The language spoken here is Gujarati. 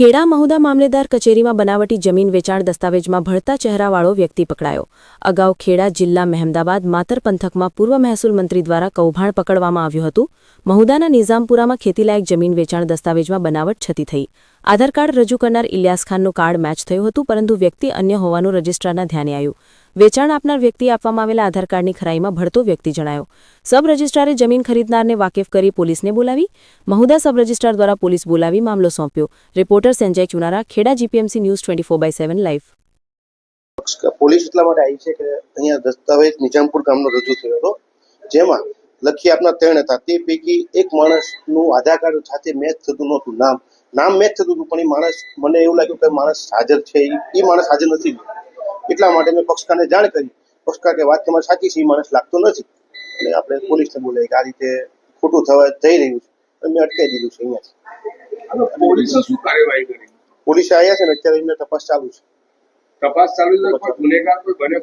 ખેડા મહુદા મામલેદાર કચેરીમાં બનાવટી જમીન વેચાણ દસ્તાવેજમાં ભળતા ચહેરાવાળો વ્યક્તિ પકડાયો. અગાઉ ખેડા જિલ્લા મહેમદાબાદ માતર પંથકમાં પૂર્વ મહેસૂલ મંત્રી દ્વારા કૌભાંડ પકડવામાં આવ્યું હતું. મહુદાના નિઝામપુરામાં ખેતીલાયક જમીન વેચાણ દસ્તાવેજમાં બનાવટ છતી થઈ. આધાર કાર્ડ રજૂ કરનાર ઇલિયાસ ખાનનું કાર્ડ મેચ થયું હતું, પરંતુ વ્યક્તિ અન્ય હોવાનું રજિસ્ટ્રારના ધ્યાને આવ્યું. વેચાણ આપનાર વ્યક્તિએ આપવામાં આવેલા આધાર કાર્ડની ખરાઈમાં ભળતો વ્યક્તિ જણાયો. સબ રજિસ્ટ્રારે જમીન ખરીદનારને વાકેફ કરી પોલીસને બોલાવી. મહુદા સબ રજિસ્ટ્રાર દ્વારા પોલીસ બોલાવી મામલો સોંપ્યો. Reporter Sanjay Chunara, Kheda GPMC news twenty four by seven live. Police એટલા માટે આવી છે કે અહીંયા દસ્તાવેજ નિજામપુર ગામનો રજૂ થયો હતો, જેમાં લખી આપના ત્રણ હતા, તે પૈકી એક માણસનું આધાર કાર્ડ સાથે મેચ થતું નહોતું. નામ નામ મેચ થતું હતું પણ એ માણસ મને એવું લાગ્યું કે માણસ હાજર છે. ઈ માણસ હાજર નથી. એટલા માટે મેં પક્ષકારને જાણ કરી. પક્ષકાર કે વાત તમારી સાચી છે એ માણસ લાગતો નથી. અને આપણે પોલીસને બોલાવી કે આ રીતે ખોટું થવા જઈ રહ્યું છે. મેં અટકાવી દીધું છે અહીંયા પોલીસે શું કાર્યવાહી કરી? પોલીસે આવ્યા છે ને અત્યારે એમને તપાસ ચાલુ છે. તપાસ ચાલુ છે ગુનેગાર કોઈ બને?